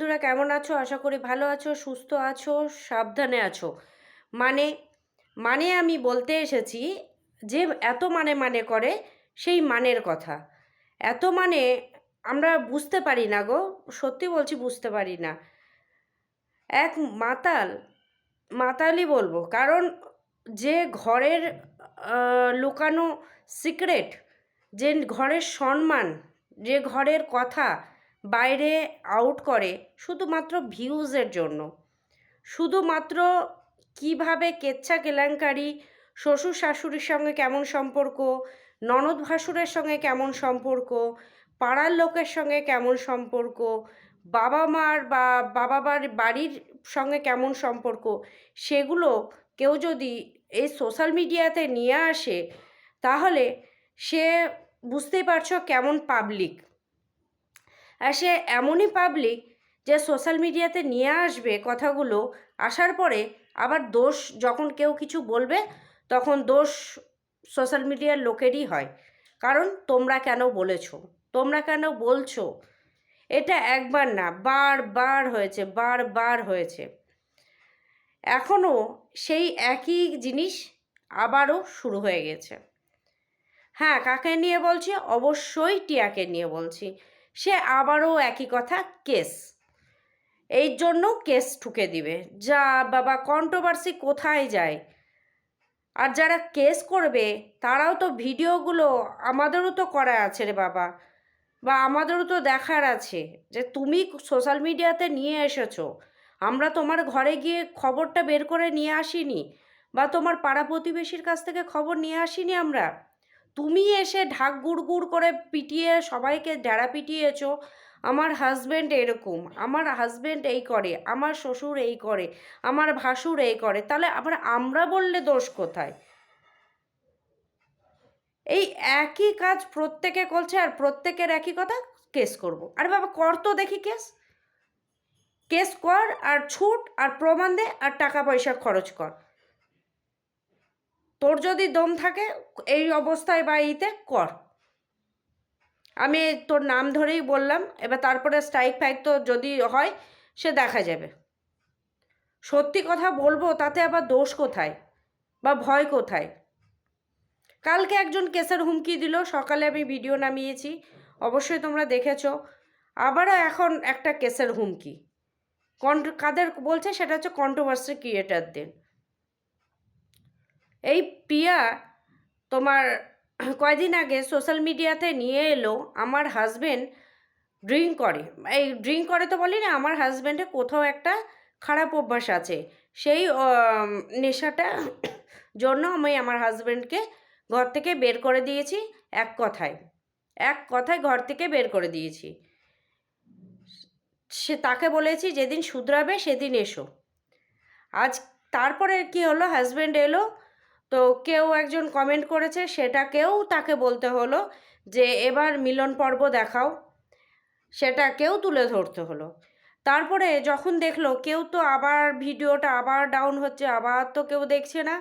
বন্ধুরা কেমন আছো? আশা করি ভালো আছো, সুস্থ আছো, সাবধানে আছো। মানে মানে আমি বলতে এসেছি যে এত মানে মানে করে সেই মানের কথা। এত মানে আমরা বুঝতে পারি না গো, সত্যি বলছি বুঝতে পারি না। এক মাতাল, মাতালই বলব। কারণ যে ঘরের লুকানো সিক্রেট যে ঘরের সম্মান, যে ঘরের কথা বাইরে আউট করে শুধুমাত্র ভিউজের জন্য। শুধুমাত্র কীভাবে কেচ্ছা কেলেঙ্কারি, শ্বশুর শাশুড়ির সঙ্গে কেমন সম্পর্ক, ননদ ভাসুরের সঙ্গে কেমন সম্পর্ক, পাড়ার লোকের সঙ্গে কেমন সম্পর্ক, বাবা মার বা বাবা মার বাড়ির সঙ্গে কেমন সম্পর্ক, সেগুলো কেউ যদি এই সোশ্যাল মিডিয়াতে নিয়ে আসে, তাহলে সে বুঝতেই পারছ কেমন পাবলিক আর সে এমনই পাবলিক যে সোশ্যাল মিডিয়াতে নিয়ে আসবে কথাগুলো, আসার পরে আবার দোষ যখন কেউ কিছু বলবে, তখন দোষ সোশ্যাল মিডিয়ার লোকেরই হয়। কারণ তোমরা কেন বলেছ? তোমরা কেন বলছো? এটা একবার না, বারবার হয়েছে বারবার হয়েছে। এখনও সেই একই জিনিস আবারও শুরু হয়ে গেছে। হ্যাঁ কাকে নিয়ে বলছি? অবশ্যই টিয়াকে নিয়ে বলছি। সে আবারও একই কথা, কেস। এই জন্য কেস ঠুকে দিবে। যা বাবা কন্ট্রোভার্সি কোথায় যায়? আর যারা কেস করবে, তারাও তো ভিডিওগুলো আমাদেরও তো করা আছে রে বাবা। বা আমাদেরও তো দেখার আছে যে তুমি সোশ্যাল মিডিয়াতে নিয়ে এসেছ। আমরা তোমার ঘরে গিয়ে খবরটা বের করে নিয়ে আসিনি। বা তোমার পাড়া প্রতিবেশীর কাছ থেকে খবর নিয়ে আসিনি আমরা। তুমি এসে ঢাক গুড় গুড় করে পিটিয়ে সবাইকে ডেড়া পিটিয়েছো, আমার হাজব্যান্ড এরকম, আমার হাজব্যান্ড এই করে, আমার শ্বশুর এই করে, আমার ভাসুর এই করে, তাহলে আবার আমরা বললে দোষ কোথায়? এই একই কাজ প্রত্যেকে করছে আর প্রত্যেকের একই কথা কেস করব। আরে বাবা, কর তো দেখি কেস কেস কর আর ছুট আর প্রমাণ দে আর টাকা পয়সা খরচ কর। তোর যদি দম থাকে, এই অবস্থায় বা ইতে কর। আমি তোর নাম ধরেই বললাম, এবার তারপরে স্ট্রাইক ফাইক তো যদি হয়, সে দেখা যাবে। সত্যি কথা বলব, তাতে আবার দোষ কোথায়? বা ভয় কোথায়? কালকে একজন কেসের হুমকি দিল, সকালে আমি ভিডিও নামিয়েছি, অবশ্যই তোমরা দেখেছ। আবারও এখন একটা কেসের হুমকি। কন্ট কাদের বলছে, সেটা হচ্ছে কন্ট্রোভার্সি ক্রিয়েটারদের এই প্রিয়া তোমার কয়দিন আগে সোশ্যাল মিডিয়াতে নিয়ে এলো, আমার হাজব্যান্ড ড্রিঙ্ক করে। এই ড্রিঙ্ক করে তো বলি না আমার হাজব্যান্ডে কোথাও একটা খারাপ অভ্যাস আছে। সেই নেশাটা জন্য আমি আমার হাজব্যান্ডকে ঘর থেকে বের করে দিয়েছি এক কথায়। এক কথায় ঘর থেকে বের করে দিয়েছি। সে তাকে বলেছি, যেদিন শুধরাবে সেদিন এসো। আজ তারপরে কি হলো হাজব্যান্ড এলো তো কেউ একজন কমেন্ট করেছে সেটাকেও তাকে বলতে হলো যে, এবার মিলন পর্ব দেখাও। সেটাকেও তুলে ধরতে হলো। তারপরে যখন দেখল, কেউ তো আবার ভিডিওটা আবার ডাউন হচ্ছে, আবার তো কেউ দেখছে না,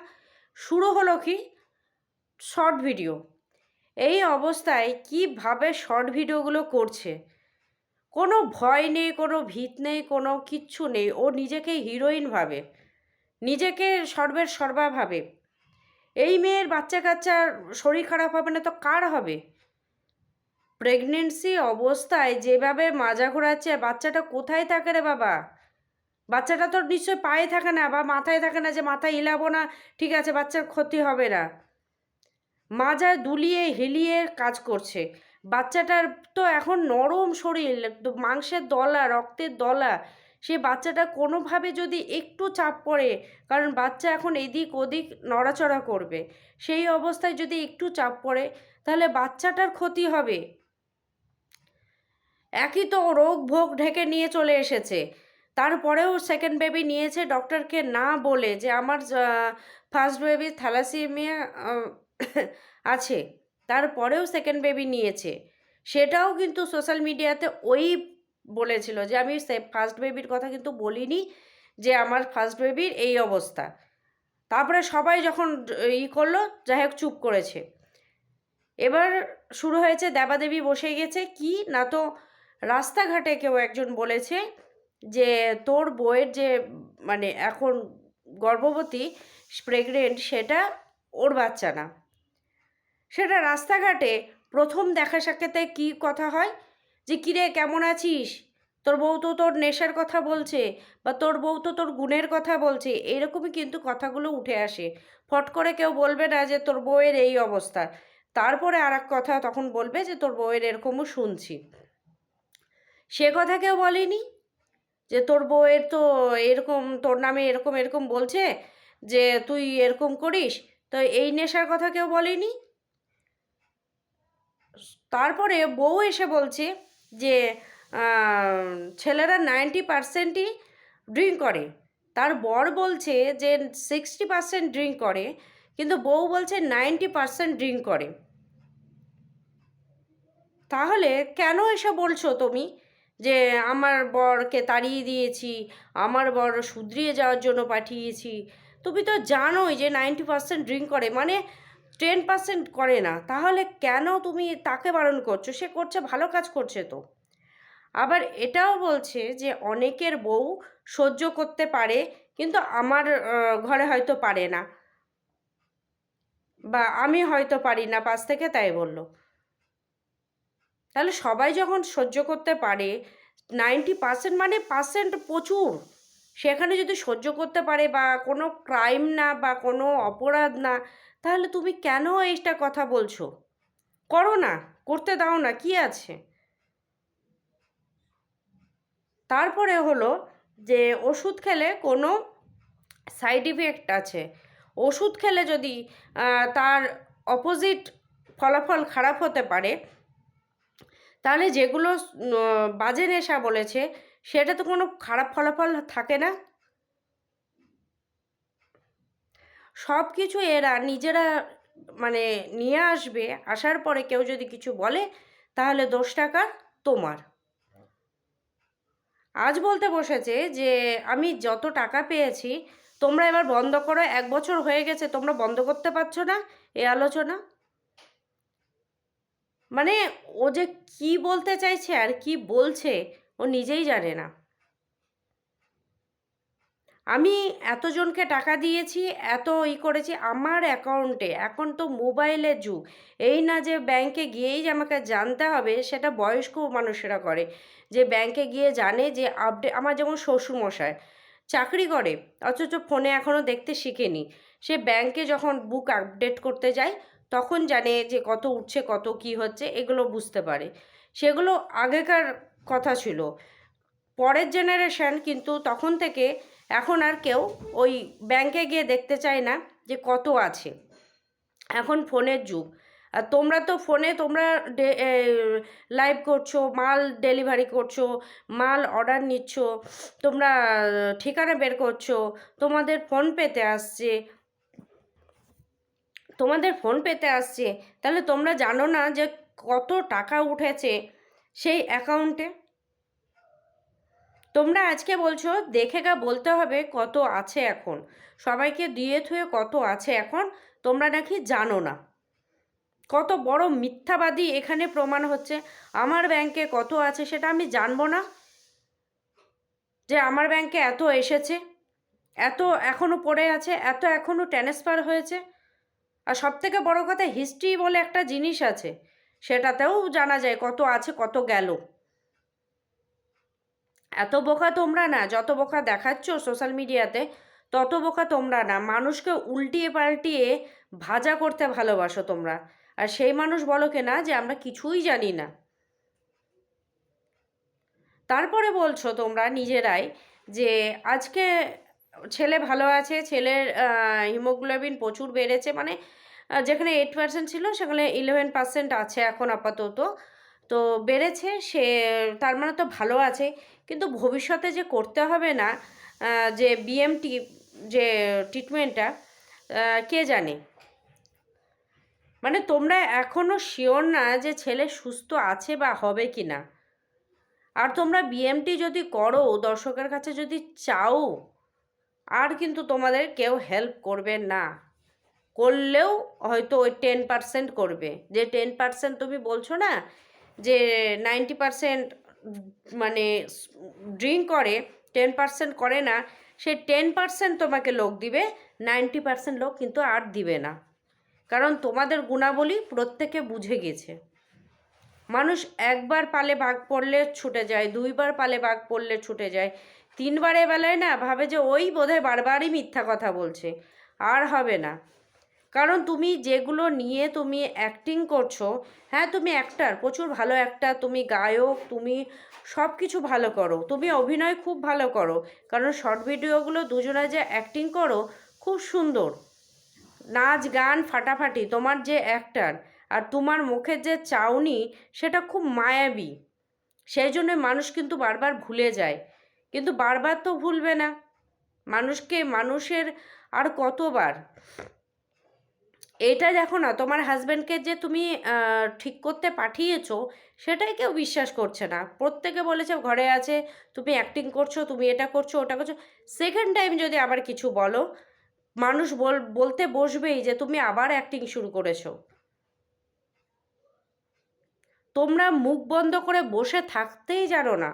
শুরু হলো কি? শর্ট ভিডিও এই অবস্থায় কীভাবে শর্ট ভিডিওগুলো করছে? কোনো ভয় নেই, কোনো ভীত নেই, কোনো কিচ্ছু নেই। ও নিজেকে হিরোইন ভাবে। নিজেকে সর্বের সর্বা ভাবে। এই মেয়ের বাচ্চা কাচ্চার শরীর খারাপ হবে না তো কার হবে? প্রেগনেন্সি অবস্থায় যেভাবে মাজা ঘোরাচ্ছে, বাচ্চাটা কোথায় থাকে রে বাবা? বাচ্চাটা তো নিশ্চয় পায়ে থাকে না বা মাথায় থাকে না যে মাথায় হিলাবো না, ঠিক আছে, বাচ্চার ক্ষতি হবে না। মাজা দুলিয়ে হেলিয়ে কাজ করছে। বাচ্চাটার তো এখন নরম শরীর, মাংসের দলা, রক্তের দলা সে বাচ্চাটা কোনোভাবে যদি একটু চাপ পড়ে, কারণ বাচ্চা এখন এদিক ওদিক নড়াচড়া করবে, সেই অবস্থায় যদি একটু চাপ পড়ে, তাহলে বাচ্চাটার ক্ষতি হবে। একই তো রোগ ভোগ ঢেকে নিয়ে চলে এসেছে। তারপরেও সেকেন্ড বেবি নিয়েছে ডক্টরকে না বলে যে আমার ফার্স্ট বেবি থ্যালাসিমিয়া আছে। তারপরেও সেকেন্ড বেবি নিয়েছে। সেটাও কিন্তু সোশ্যাল মিডিয়াতে ওই বলেছিল যে আমি ফার্স্ট বেবির কথা কিন্তু বলিনি যে আমার ফার্স্ট বেবির এই অবস্থা। তারপরে সবাই যখন ই করল, যাই হোক চুপ করেছে। এবার শুরু হয়েছে দেবাদেবী বসে গেছে। কি? না তো রাস্তাঘাটে কেউ একজন বলেছে যে তোর বউয়ের যে মানে এখন গর্ভবতী প্রেগনেন্ট সেটা ওর বাচ্চা না। সেটা রাস্তাঘাটে প্রথম দেখা সাক্ষাতে কি কথা হয়? যে কিরে কেমন আছিস? তোর বউ তো তোর নেশার কথা বলছে বা তোর বউ তো তোর গুণের কথা বলছে। এরকমই কিন্তু কথাগুলো উঠে আসে। ফট করে কেউ বলবে না যে, তোর বউয়ের এই অবস্থা। তারপরে আর কথা তখন বলবে যে, তোর বউয়ের এরকমও শুনছি। সে কথা কেউ বলেনি যে, তোর বউয়ের তো এরকম, তোর নামে এরকম এরকম বলছে যে, তুই এরকম করিস। তো এই নেশার কথা কেউ বলেনি। তারপরে বউ এসে বলছে যে ছেলেরা নাইনটি পার্সেন্টই ড্রিঙ্ক করে। তার বর বলছে যে, সিক্সটি পার্সেন্ট ড্রিঙ্ক করে, কিন্তু বউ বলছে নাইনটি পার্সেন্ট ড্রিঙ্ক করে। তাহলে কেন এসে বলছো তুমি? যে, আমার বরকে তাড়িয়ে দিয়েছি, আমার বর শুধরিয়ে যাওয়ার জন্য পাঠিয়েছি। তুমি তো জানোই যে, নাইনটি পার্সেন্ট ড্রিঙ্ক করে। মানে টেন পার্সেন্ট করে না, তাহলে কেন তুমি তাকে বারণ করছ? সে করছে, ভালো কাজ করছে তো। আবার এটাও বলছে যে অনেকের বউ সহ্য করতে পারে, কিন্তু আমার ঘরে হয়তো পারে না। বা আমি হয়তো পারি না পাশ থেকে তাই বলল। তাহলে সবাই যখন সহ্য করতে পারে নাইনটি পার্সেন্ট মানে পার্সেন্ট প্রচুর। সেখানে যদি সহ্য করতে পারে বা কোনো ক্রাইম না বা কোনো অপরাধ না তাহলে তুমি কেন এইটা কথা বলছো? করো না, করতে দাও না, কি আছে? তারপরে হলো যে ওষুধ খেলে কোনো সাইড ইফেক্ট আছে। ওষুধ খেলে যদি তার অপোজিট ফলাফল খারাপ হতে পারে, তাহলে যেগুলো বাজে নেশা বলেছে সেটা তো কোনো খারাপ ফলাফল থাকে না? সব কিছু এরা নিজেরা মানে নিয়ে আসবে, আসার পরে কেউ যদি কিছু বলে, তাহলে দোষ টাকা তোমার। আজ বলতে বসেছে যে, আমি যত টাকা পেয়েছি, তোমরা এবার বন্ধ করো, এক বছর হয়ে গেছে, তোমরা বন্ধ করতে পারছ না? এ আলোচনা? মানে ও যে কি বলতে চাইছে আর কি বলছে, ও নিজেই জানে না। আমি এতজনকে টাকা দিয়েছি, এত ই করেছি, আমার অ্যাকাউন্টে, এখন তো মোবাইলের যুগ। এই না যে ব্যাংকে গিয়েই যে আমাকে জানতে হবে, সেটা বয়স্ক মানুষেরা করে। যে ব্যাংকে গিয়ে জানে যে আপডেট আমার যেমন শ্বশুরমশাই, চাকরি করে, অথচ ফোনে এখনও দেখতে শিখেনি। সে ব্যাংকে যখন বুক আপডেট করতে যায়, তখন জানে যে কত উঠছে, কত কি হচ্ছে, এগুলো বুঝতে পারে। সেগুলো আগেকার কথা ছিল। পরের জেনারেশান কিন্তু তখন থেকে এখন আর কেউ ওই ব্যাংকে গিয়ে দেখতে চায় না যে কত আছে। এখন ফোনের যুগ। আর তোমরা তো ফোনে তোমরা লাইভ করছ, মাল ডেলিভারি করছ, মাল অর্ডার নিচ্ছ, তোমরা ঠিকানা বের করছ, তোমাদের ফোন পেতে আসছে। তোমাদের ফোন পেতে আসছে। তাহলে তোমরা জানো না যে কত টাকা উঠেছে সেই অ্যাকাউন্টে তোমরা আজকে বলছো, দেখে গা বলতে হবে কত আছে এখন। সবাইকে দিয়ে থুয়ে কত আছে এখন, তোমরা নাকি জানো না। কত বড় মিথ্যাবাদী এখানে প্রমাণ হচ্ছে। আমার ব্যাংকে কত আছে সেটা আমি জানব না। যে আমার ব্যাংকে এত এসেছে, এত এখনও পড়ে আছে, এত এখনও ট্রান্সফার হয়েছে। আর সব থেকে বড় কথা হিস্ট্রি বলে একটা জিনিস আছে, সেটাতেও জানা যায় কত আছে, কত গেল। এত বোকা তোমরা না, যত বোকা দেখাচ্ছ সোশ্যাল মিডিয়াতে তত বোকা তোমরা না। মানুষকে উল্টিয়ে পাল্টিয়ে ভাজা করতে ভালোবাসো তোমরা। আর সেই মানুষ বলো না যে আমরা কিছুই জানি না। তারপরে বলছো তোমরা নিজেরাই যে আজকে ছেলে ভালো আছে, ছেলের হিমোগ্লোবিন প্রচুর বেড়েছে মানে যেখানে এইট পার্সেন্ট ছিল, সেখানে ইলেভেন পার্সেন্ট আছে এখন আপাতত। তো বেড়েছে, সে তার মানে তো ভালো আছে। কিন্তু ভবিষ্যতে যে করতে হবে না যে বিএমটি যে ট্রিটমেন্টটা কে জানে? মানে তোমরা এখনও শিওর না যে ছেলে সুস্থ আছে বা হবে কি না আর তোমরা বিএমটি যদি করো, দর্শকের কাছে যদি চাও, আর কিন্তু তোমাদের কেউ হেল্প করবে না। করলেও হয়তো ওই টেন পার্সেন্ট করবে। যে টেন পার্সেন্ট তুমি বলছো না যে নাইনটি পার্সেন্ট মানে ড্রিঙ্ক করে, টেন পার্সেন্ট করে না, সে টেন পার্সেন্ট তোমাকে লোক দিবে, নাইনটি পার্সেন্ট লোক কিন্তু আর দিবে না। কারণ তোমাদের গুণাবলী প্রত্যেকে বুঝে গেছে। মানুষ একবার পালে ভাগ পড়লে ছুটে যায়, দুইবার পালে ভাগ পড়লে ছুটে যায়, তিনবারে বেলায় না ভাবে যে ওই বোধহয় বারবারই মিথ্যা কথা বলছে। আর হবে না। কারণ তুমি যেগুলো নিয়ে তুমি অ্যাক্টিং করছ হ্যাঁ তুমি অ্যাক্টার প্রচুর ভালো অ্যাক্টার তুমি গায়ক, তুমি সব কিছু ভালো করো। তুমি অভিনয় খুব ভালো করো, কারণ শর্ট ভিডিওগুলো দুজনে যে অ্যাক্টিং করো, খুব সুন্দর। নাচ, গান ফাটাফাটি, তোমার যে অ্যাক্টার আর তোমার মুখের যে চাউনি, সেটা খুব মায়াবী। সেই জন্য মানুষ কিন্তু বারবার ভুলে যায়। কিন্তু বারবার তো ভুলবে না। মানুষকে, মানুষের আর কতবার এটা দেখো না, তোমার হাজব্যান্ডকে যে তুমি ঠিক করতে পাঠিয়েছো, সেটাই কেউ বিশ্বাস করছে না। প্রত্যেকে বলেছে, ঘরে আছে, তুমি অ্যাক্টিং করছ, তুমি এটা করছ, ওটা করছ। সেকেন্ড টাইম যদি আবার কিছু বলো, মানুষ বল, বলতে বসবেই যে তুমি আবার অ্যাক্টিং শুরু করেছ। তোমরা মুখ বন্ধ করে বসে থাকতেই জানো না।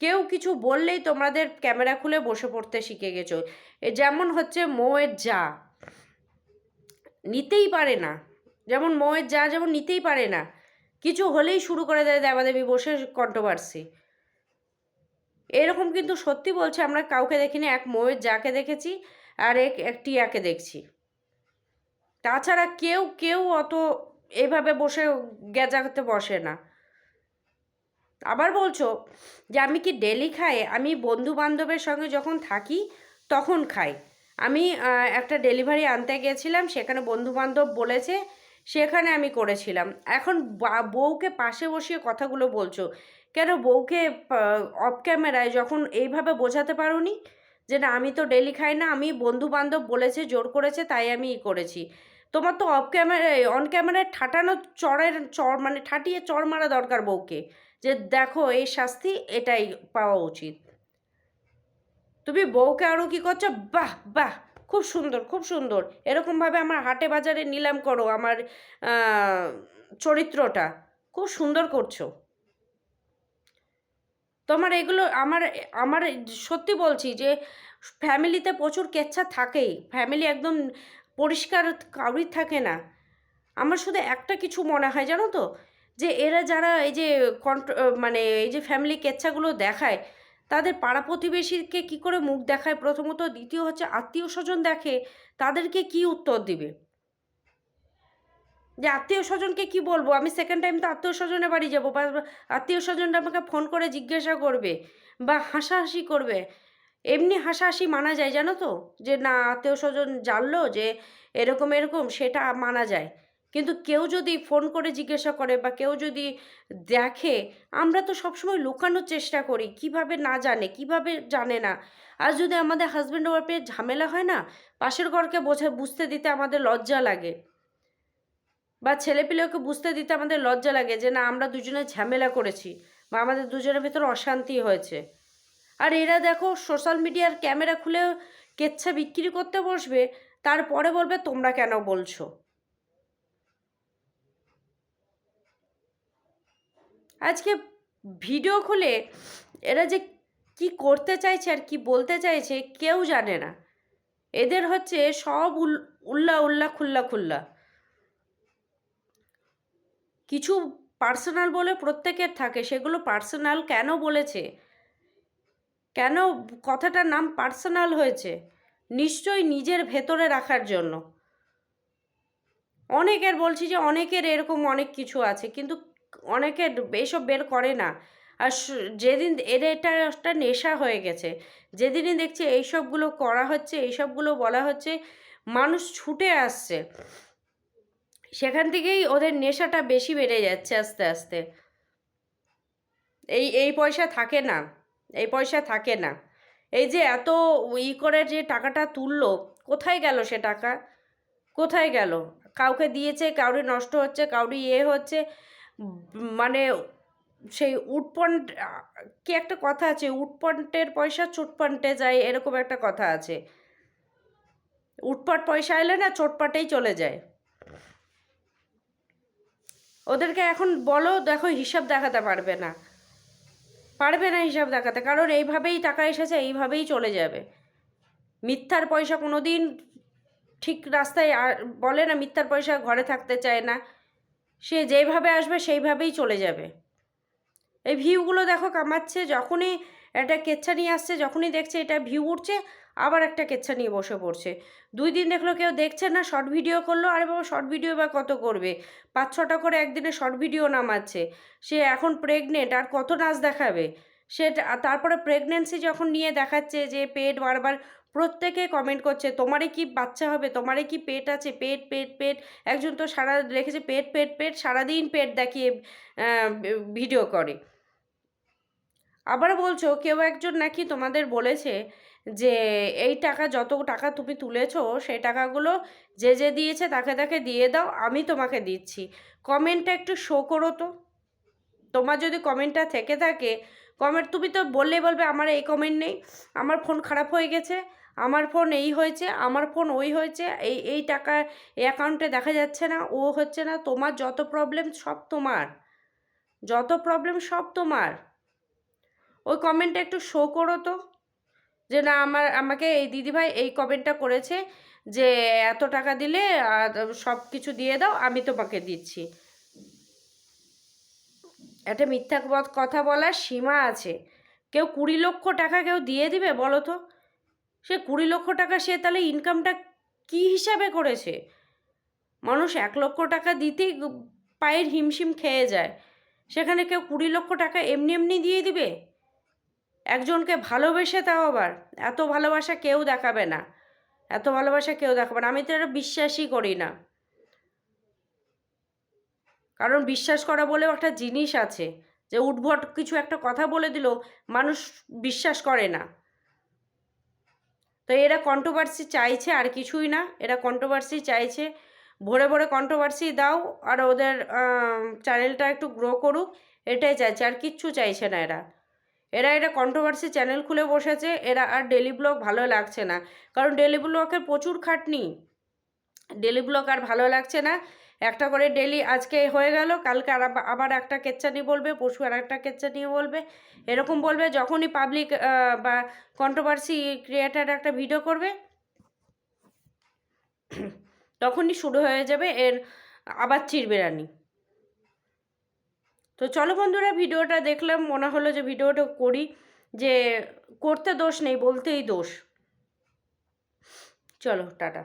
কেউ কিছু বললেই তোমাদের ক্যামেরা খুলে বসে পড়তে শিখে গেছো। যেমন হচ্ছে মৌয়ের যা। নিতেই পারে না। যেমন মৌয়ের যা যেমন নিতেই পারে না। কিছু হলেই শুরু করে দেয় দেবাদেবী বসে কন্ট্রোভার্সি এরকম কিন্তু সত্যি বলছে, আমরা কাউকে দেখিনি, এক মৌয়ের যাকে দেখেছি আর এক এক টিয়াকে দেখছি। তাছাড়া কেউ কেউ অত এভাবে বসে গেজাতে বসে না। আবার বলছো যে আমি কি ডেলি খাই? আমি বন্ধু বান্ধবের সঙ্গে যখন থাকি, তখন খাই। আমি একটা ডেলিভারি আনতে গেছিলাম, সেখানে বন্ধু বান্ধব বলেছে, সেখানে আমি করেছিলাম। এখন বউকে পাশে বসিয়ে কথাগুলো বলছো, কেন বউকে অফ ক্যামেরায় যখন এইভাবে বোঝাতে পারোনি? যে না, আমি তো ডেলি খাই না, আমি বন্ধু বান্ধব বলেছে, জোর করেছে, তাই আমি ই করেছি। তোমার তো অফ ক্যামেরায় অন ক্যামেরায় ঠাটানো চড়ের চড় মানে ঠাটিয়ে চড় মারা দরকার বউকে। যে দেখো, এই শাস্তি, এটাই পাওয়া উচিত। তুমি বউকে আরও কী করছ? বাহ বাহ, খুব সুন্দর খুব সুন্দর। এরকমভাবে আমার হাটে বাজারে নিলাম করো আমার চরিত্রটা। খুব সুন্দর করছ। তোমার এগুলো আমার আমার সত্যি বলছি যে, ফ্যামিলিতে প্রচুর কেচ্ছা থাকেই। ফ্যামিলি একদম পরিষ্কার কাউরি থাকে না। আমার শুধু একটা কিছু মনে হয়, জানো তো? যে এরা যারা এই যে কন্ট্র মানে এই যে ফ্যামিলি কেচ্ছাগুলো দেখায় তাদের পাড়া প্রতিবেশীকে কী করে মুখ দেখায়? প্রথমত দ্বিতীয় হচ্ছে আত্মীয় স্বজন দেখে তাদেরকে কি উত্তর দিবে? যে আত্মীয় স্বজনকে কি বলব? আমি সেকেন্ড টাইম তো আত্মীয় স্বজনের বাড়ি যাব। বা আত্মীয় স্বজনরা আমাকে ফোন করে জিজ্ঞাসা করবে বা হাসাহাসি করবে। এমনি হাসাহাসি মানা যায়, জানো তো? যে না, আত্মীয় স্বজন জানলো যে এরকম এরকম, সেটা মানা যায়। কিন্তু কেউ যদি ফোন করে জিজ্ঞাসা করে বা কেউ যদি দেখে, আমরা তো সবসময় লুকানোর চেষ্টা করি, কীভাবে না জানে, কীভাবে জানে না। আর যদি আমাদের হাজব্যান্ড ওয়াইফে ঝামেলা হয় না, পাশের ঘরকে বোঝা, বুঝতে দিতে আমাদের লজ্জা লাগে। বা ছেলেপিলেকে বুঝতে দিতে আমাদের লজ্জা লাগে যে, না, আমরা দুজনে ঝামেলা করেছি বা আমাদের দুজনের ভেতর অশান্তি হয়েছে। আর এরা দেখো সোশ্যাল মিডিয়ার ক্যামেরা খুলে কেচ্ছা বিক্রি করতে বসবে, তারপরে বলবে, তোমরা কেন বলছো? আজকে ভিডিও খুলে এরা যে কি করতে চাইছে আর কি বলতে চাইছে কেউ জানে না। এদের হচ্ছে সব উল্লা উল্লা খুল্লা খুল্লা। কিছু পার্সোনাল বলে প্রত্যেকের থাকে, সেগুলো পার্সোনাল কেন বলেছে? কেন কথাটার নাম পার্সোনাল হয়েছে? নিশ্চয়ই নিজের ভেতরে রাখার জন্য। অনেকের বলছি যে অনেকের এরকম অনেক কিছু আছে, কিন্তু অনেকে এইসব বের করে না। আর যেদিন এর এটা একটা নেশা হয়ে গেছে। যেদিনই দেখছে এইসবগুলো করা হচ্ছে, এইসবগুলো বলা হচ্ছে, মানুষ ছুটে আসছে। সেখান থেকেই ওদের নেশাটা বেশি বেড়ে যাচ্ছে আস্তে আস্তে। এই এই পয়সা থাকে না, এই পয়সা থাকে না। এই যে এত ই করে যে টাকাটা তুললো, কোথায় গেল সে টাকা? কোথায় গেল? কাউকে দিয়েছে, কাউরি নষ্ট হচ্ছে, কাউরি ইয়ে হচ্ছে মানে সেই উটপন্ট, কি একটা কথা আছে, উটপন্টের পয়সা চোটপন্টে যায়, এরকম একটা কথা আছে। উটপাট পয়সা এলে না চোটপাটেই চলে যায়। ওদেরকে এখন বলো, দেখো হিসাব দেখাতে পারবে না। পারবে না হিসাব দেখাতে, কারণ এইভাবেই টাকা এসেছে, এইভাবেই চলে যাবে। মিথ্যার পয়সা কোনো দিন ঠিক রাস্তায় আর বলে না, মিথ্যার পয়সা ঘরে থাকতে চায় না। সে যেভাবে আসবে সেইভাবেই চলে যাবে। এই ভিউগুলো দেখো কামাচ্ছে, যখনই একটা কেচ্ছা নিয়ে আসছে, যখনই দেখছে এটা ভিউ উঠছে, আবার একটা কেচ্ছা নিয়ে বসে পড়ছে। দুই দিন দেখল কেউ দেখছে না, শর্ট ভিডিও করল, আরে বাবা, শর্ট ভিডিও বা কত করবে? পাঁচ ছটা করে একদিনে শর্ট ভিডিও নামাচ্ছে। সে এখন প্রেগনেন্ট আর কত নাচ দেখাবে? সে তারপরে প্রেগনেন্সি যখন নিয়ে দেখাচ্ছে যে পেট বারবার প্রত্যেকে কমেন্ট করছে, তোমারে কি বাচ্চা হবে? তোমারে কি পেট আছে? পেট পেট পেট। একজন তো সারা রেখেছে, পেট পেট পেট, সারাদিন পেট দেখিয়ে ভিডিও করে। আবার বলছো, কেউ একজন নাকি তোমাদের বলেছে যে, এই টাকা যত টাকা তুমি তুলেছো সেই টাকাগুলো যে যে দিয়েছে তাকে তাকে দিয়ে দাও, আমি তোমাকে দিচ্ছি। কমেন্টটা একটু শো করো তো। তোমার যদি কমেন্টটা থেকে থাকে কমেন্ট তুমি তো বললেই বলবে, আমার এই কমেন্ট নেই। আমার ফোন খারাপ হয়ে গেছে। আমার ফোন এই হয়েছে, আমার ফোন ওই হয়েছে, এই এই টাকা অ্যাকাউন্টে দেখা যাচ্ছে না, ও হচ্ছে না, তোমার যত প্রবলেম সব তোমার। যত প্রবলেম সব তোমার। ওই কমেন্টটা একটু শো করো তো, যে না আমার, আমাকে এই দিদিভাই এই কমেন্টটা করেছে, যে এত টাকা দিলে সব কিছু দিয়ে দাও, আমি তোমাকে দিচ্ছি। একটা মিথ্যা কথা বলার সীমা আছে। কেউ কুড়ি লক্ষ টাকা কেউ দিয়ে দিবে, বলো তো? সে কুড়ি লক্ষ টাকা সে তাহলে ইনকামটা কী হিসাবে করেছে? মানুষ এক লক্ষ টাকা দিতেই পায়ের হিমশিম খেয়ে যায়। সেখানে কেউ কুড়ি লক্ষ টাকা এমনি এমনি দিয়ে দিবে? একজনকে ভালোবেসে তাও আবার, এত ভালোবাসা কেউ দেখাবে না। এত ভালোবাসা কেউ দেখাবে না। আমি তো এটা বিশ্বাসই করি না। কারণ বিশ্বাস করা বলেও একটা জিনিস আছে যে উদ্ভট কিছু একটা কথা বলে দিল মানুষ বিশ্বাস করে না। তো এরা কন্ট্রোভার্সি চাইছে আর কিছুই না। এরা কন্ট্রোভার্সি চাইছে। ভোরে ভোরে কন্ট্রোভার্সি দাও আর ওদের চ্যানেলটা একটু গ্রো করুক। এটাই চাইছে আর কিচ্ছু চাইছে না এরা। এরা এটা কন্ট্রোভার্সি চ্যানেল খুলে বসেছে। এরা আর ডেলি ব্লগ ভালো লাগছে না। কারণ ডেলি ব্লগের প্রচুর খাটনি। ডেলি ব্লগ আর ভালো লাগছে না। একটা করে ডেলি আজকে হয়ে গেল, কালকে আর আবার একটা কেচ্চা নিয়ে বলবে, পরশু আর একটা কেচ্চা নিয়ে বলবে। এরকম বলবে যখনই পাবলিক বা কন্ট্রোভার্সি ক্রিয়েটার একটা ভিডিও করবে, তখনই শুরু হয়ে যাবে, এর আবার চিরবেরানি তো চলো বন্ধুরা, ভিডিওটা দেখলাম, মনে হলো যে ভিডিওটা করি, যে করতে দোষ নেই, বলতেই দোষ। চলো, টাটা।